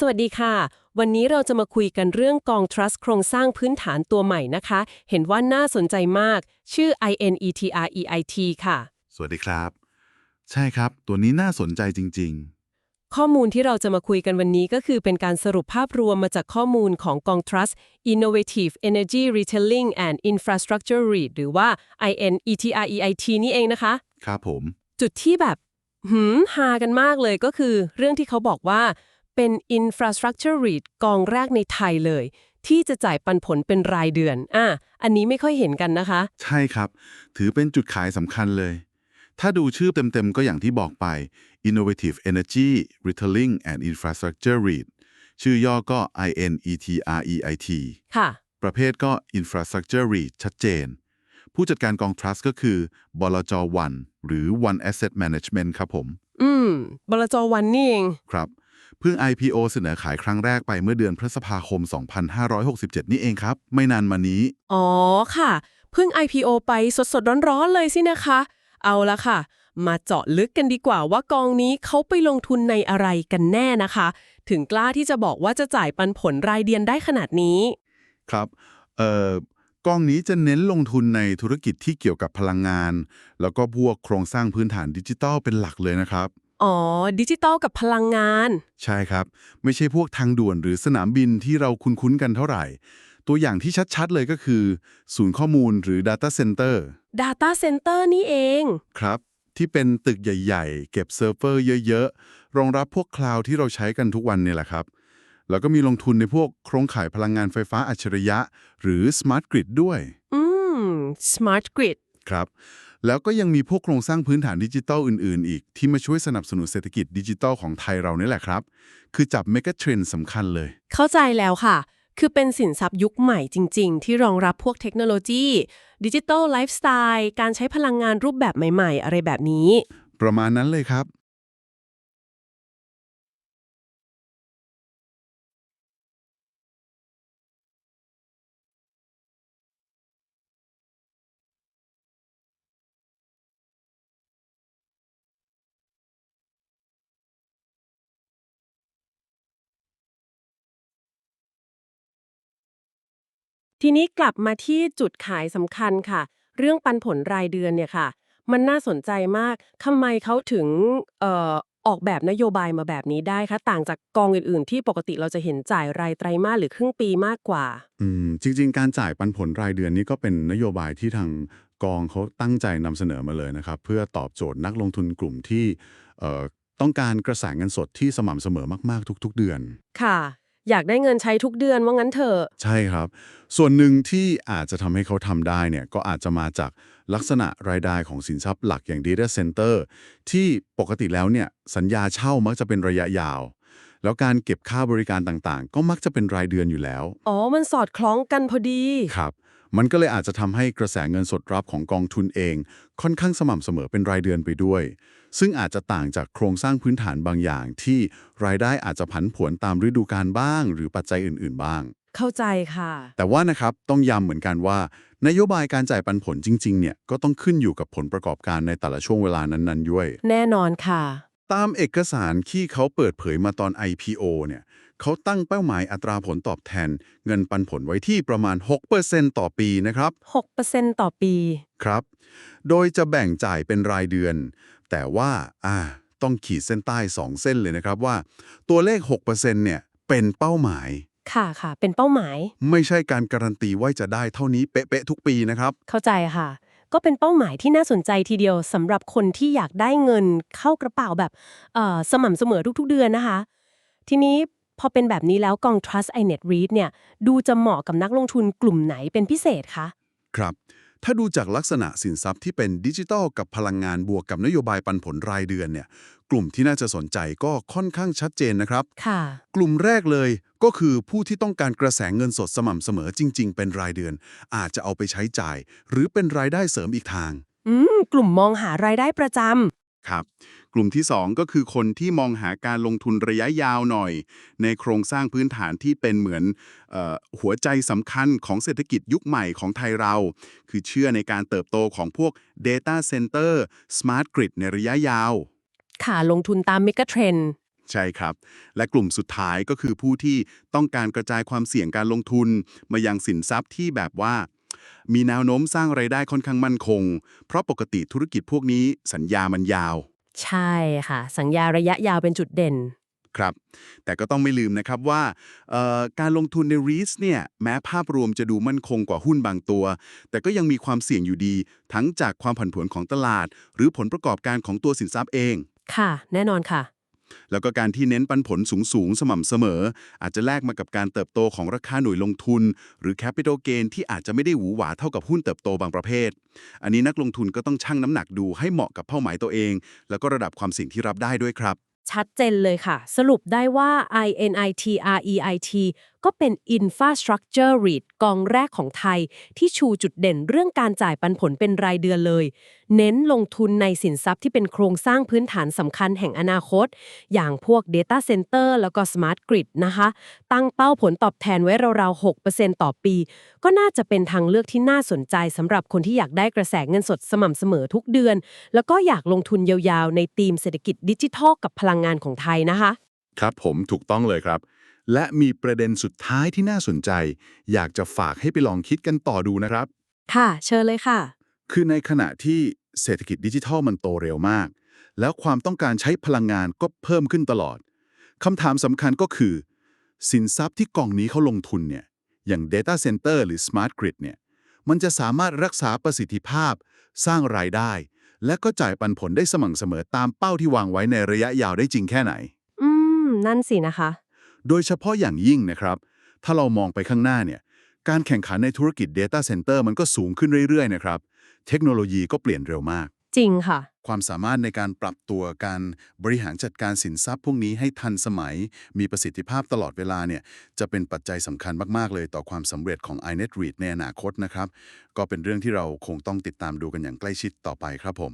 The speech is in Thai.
สวัสดีค่ะ วันนี้เราจะมาคุยกันเรื่องกอง Trust โครงสร้างพื้นฐานตัวใหม่นะคะ เห็นว่าน่าสนใจมาก ชื่อ INETREIT ค่ะ สวัสดีครับ ใช่ครับ ตัวนี้น่าสนใจจริงข้อมูลที่เราจะมาคุยกันวันนี้ก็คือเป็นการสรุปภาพรวมมาจากข้อมูลของกอง Trust Innovative Energy Retailing and Infrastructure REIT หรือว่า INETREIT นี่เองนะคะๆครับผม จุดที่แบบหืมฮากันมากเลยก็คือ เรื่องที่เขาบอกว่า เป็น Infrastructure REIT กองแรกในไทยเลย ที่จะจ่ายปันผลเป็นรายเดือน อะ อันนี้ไม่ค่อยเห็นกันนะคะ ใช่ครับ ถือเป็นจุดขายสำคัญเลย ถ้าดูชื่อเต็มๆ ก็อย่างที่บอกไป Innovative Energy Retailing and Infrastructure REIT ชื่อย่อก็ INETREIT ค่ะ ประเภทก็ Infrastructure REIT ชัดเจน ผู้จัดการกอง Trust ก็คือบลจวันหรือ One Asset Management ครับผม อืม บลจวันนี่เอง ครับ เพิ่ง IPO เสนอขายครั้งแรกไปเมื่อเดือนพฤษภาคม 2567 นี่เองครับ ไม่นานมานี้ อ๋อค่ะ เพิ่ง IPO ไปสดๆ ร้อนๆ เลยสินะคะ เอาละค่ะ มาเจาะลึกกันดีกว่าว่ากองนี้เขาไปลงทุนในอะไรกันแน่นะคะ ถึงกล้าที่จะบอกว่าจะจ่ายปันผลรายเดือนได้ขนาดนี้ ครับเอ่อกองนี้จะเน้นลงทุนในธุรกิจที่เกี่ยวกับพลังงาน แล้วก็พวกโครงสร้างพื้นฐานดิจิทัลเป็นหลักเลยนะครับ อ๋อ ดิจิตอลกับพลังงาน ใช่ครับ ไม่ใช่พวกทางด่วนหรือสนามบินที่เราคุ้นๆกันเท่าไหร่ ตัวอย่างที่ชัดๆเลยก็คือ ศูนย์ข้อมูลหรือ Data Center Data Center นี่เอง ครับ ที่เป็นตึกใหญ่ๆ เก็บเซิร์ฟเวอร์เยอะๆ รองรับพวกคลาวด์ที่เราใช้กันทุกวันเนี่ยแหละครับ แล้วก็มีลงทุนในพวกโครงข่ายพลังงานไฟฟ้าอัจฉริยะ หรือ Smart Grid ด้วย อืม Smart Grid ครับ แล้วก็ยังมีพวกโครงสร้างพื้นฐานดิจิทัลอื่น ๆ อีก ที่มาช่วยสนับสนุนเศรษฐกิจดิจิทัลของไทยเรานี่แหละครับ คือจับเมกะเทรนด์สำคัญเลย เข้าใจแล้วค่ะ คือเป็นสินทรัพย์ยุคใหม่จริง ๆ ที่รองรับพวกเทคโนโลยีดิจิ t a ลไลฟ์สไตล์การใช้พลังงานรูปแบบใหม่ ๆ อะไรแบบนี้ ประมาณนั้นเลยครับ ทีนี้กลับมาที่จุดขายสำคัญค่ะ เรื่องปันผลรายเดือนเนี่ยค่ะ มันน่าสนใจมากทำไมเขาถึงเอ่อออกแบบนโยบายมาแบบนี้ได้คะต่างจากกองอื่นๆ ที่ปกติเราจะเห็นจ่ายรายไตรมาสหรือครึ่งปีมากกว่า อืมจริง ๆ การจ่ายปันผลรายเดือนนี้ก็เป็นนโยบายที่ทางกองเขาตั้งใจนำเสนอมาเลยนะครับ เพื่อตอบโจทย์นักลงทุนกลุ่มที่เอ่อต้องการกระแสเงินสดที่สม่ำเสมอมากๆทุก ๆ เดือน ค่ะ อยากได้เงินใช้ทุกเดือนว่างั้นเถอะใช่ครับ ส่วนหนึ่งที่อาจจะทำให้เขาทำได้เนี่ยก็อาจจะมาจากลักษณะรายได้ของสินทรัพย์หลักอย่าง Data Center ที่ปกติแล้วเนี่ยสัญญาเช่ามักจะเป็นระยะยาว แล้วการเก็บค่าบริการต่างๆ ก็มักจะเป็นรายเดือนอยู่แล้ว อ๋อ มันสอดคล้องกันพอดี ครับ มันก็เลยอาจจะทำให้กระแสเงินสดรับของกองทุนเอง ค่อนข้างสม่ำเสมอเป็นรายเดือนไปด้วย ซึ่งอาจจะต่างจากโครงสร้างพื้นฐานบางอย่าง ที่รายได้อาจจะผันผวนตามฤดูกาลบ้าง หรือปัจจัยอื่น ๆ บ้าง เข้าใจค่ะ แต่ว่านะครับต้องย้ำเหมือนกันว่า นโยบายการจ่ายปันผลจริงๆเนี่ยก็ต้องขึ้นอยู่กับผลประกอบการในแต่ละช่วงเวลานั้นๆด้วย แน่นอนค่ะ ตามเอกสารที่เขาเปิดเผยมาตอน IPO เนี่ย เขาตั้งเป้าหมายอัตราผลตอบแทน เงินปันผลไว้ที่ประมาณ 6%ต่อปีนะครับ 6%ต่อปี ครับ โดยจะแบ่งจ่ายเป็นรายเดือน แต่ว่าอ่าต้องขีดเส้นใต้ 2 เส้นเลยนะครับว่า ตัวเลข 6%เนี่ยเป็นเป้าหมาย ค่ะค่ะ เป็นเป้าหมาย ไม่ใช่การการันตีว่าจะได้เท่านี้เป๊ะๆทุกปีนะครับ เข้าใจค่ะ ก็เป็นเป้าหมายที่น่าสนใจทีเดียวสำหรับคนที่อยากได้เงินเข้ากระเป๋าแบบเอ่อสม่ำเสมอทุกๆเดือนนะคะ ทีนี้ พอเป็นแบบนี้แล้วกอง Trust iNet REIT เนี่ยดูจะเหมาะกับนักลงทุนกลุ่มไหนเป็นพิเศษคะครับ ถ้าดูจากลักษณะสินทรัพย์ที่เป็นดิจิทัลกับพลังงานบวกกับนโยบายปันผลรายเดือนเนี่ยกลุ่มที่น่าจะสนใจก็ค่อนข้างชัดเจนนะครับ ค่ะ กลุ่มแรกเลยก็คือผู้ที่ต้องการกระแสเงินสดสม่ำเสมอจริง ๆ เป็นรายเดือน อาจจะเอาไปใช้จ่าย หรือเป็นรายได้เสริมอีกทาง อืม กลุ่มมองหารายได้ประจ ครับ กลุ่มที่ 2 ก็คือคนที่มองหาการลงทุนระยะยาวหน่อย ในโครงสร้างพื้นฐานที่เป็นเหมือนเออหัวใจสำคัญของเศรษฐกิจยุคใหม่ของไทยเรา คือเชื่อในการเติบโตของพวก Data Center Smart Grid ในระยะยาวำค่ะลงทุนตามเมกะเทรนด์ใช่ครับ และกลุ่มสุดท้ายก็คือผู้ที่ต้องการกระจายความเสี่ยงการลงทุน มายังสินทรัพย์ที่แบบว่า มีแนวโน้มสร้างไรายได้ค่อนข้างมั่นคง เพราะปกติธุรกิจพวกนี้สัญญามันยาว ใช่ค่ะ สัญญาระยะยาวเป็นจุดเด่น ครับ แต่ก็ต้องไม่ลืมนะครับว่าเอ่อการลงทุนใน REITs เนี่ยแม้ภาพรวมจะดูมั่นคงกว่าหุ้นบางตัว แต่ก็ยังมีความเสี่ยงอยู่ดี ทั้งจากความผันผวนของตลาด หรือผลประกอบการของตัวสินทรัพย์เอง ค่ะ แน่นอนค่ะ แล้วก็การที่เน้นปันผลสูงๆ สม่ำเสมอ อาจจะแลกมากับการเติบโตของราคาหน่วยลงทุน หรือ Capital Gain ที่อาจจะไม่ได้หวูหวาเท่ากับหุ้นเติบโตบางประเภท อันนี้นักลงทุนก็ต้องชั่งน้ำหนักดูให้เหมาะกับเป้าหมายตัวเอง แล้วก็ระดับความเสี่ยงที่รับได้ด้วยครับ ชัดเจนเลยค่ะ สรุปได้ว่า INITREIT ก็เป็น Infrastructure REIT กองแรกของไทย ที่ชูจุดเด่นเรื่องการจ่ายปันผลเป็นรายเดือนเลย เน้นลงทุนในสินทรัพย์ที่เป็นโครงสร้างพื้นฐานสำคัญแห่งอนาคต อย่างพวก Data Center แล้วก็ Smart Grid นะคะ ตั้งเป้าผลตอบแทนไว้ราวๆ 6%ต่อปี ก็น่าจะเป็นทางเลือกที่น่าสนใจสำหรับคนที่อยากได้กระแสเงินสดสม่ำเสมอทุกเดือน แล้วก็อยากลงทุนยาวๆ ในธีมเศรษฐกิจดิจิทัลกับพลังงานของไทยนะคะ ครับผมถูกต้องเลยครับ และมีประเด็นสุดท้ายที่น่าสนใจ อยากจะฝากให้ไปลองคิดกันต่อดูนะครับ ค่ะ เชิญเลยค่ะ คือในขณะที่เศรษฐกิจดิจิทัลมันโตเร็วมาก แล้วความต้องการใช้พลังงานก็เพิ่มขึ้นตลอดคำถามสำคัญก็คือ สินทรัพย์ที่กองนี้เขาลงทุนเนี่ยอย่าง Data Center หรือ Smart Grid เนี่ยมันจะสามารถรักษาประสิทธิภาพ สร้างรายได้ และก็จ่ายปันผลได้สม่ำเสมอตามเป้าที่วางไว้ในระยะยาวได้จริงแค่ไหน อืม นั่นสินะคะ โดยเฉพาะอย่างยิ่งนะครับ ถ้าเรามองไปข้างหน้าเนี่ย การแข่งขันในธุรกิจ Data Center มันก็สูงขึ้นเรื่อยๆนะครับ เทคโนโลยีก็เปลี่ยนเร็วมาก จริงค่ะ ความสามารถในการปรับตัวการบริหารจัดการสินทรัพย์พวกนี้ให้ทันสมัย มีประสิทธิภาพตลอดเวลาเนี่ย จะเป็นปัจจัยสำคัญมากๆเลยต่อความสำเร็จของ iNet REIT ในอนาคตนะครับ ก็เป็นเรื่องที่เราคงต้องติดตามดูกันอย่างใกล้ชิดต่อไปครับผม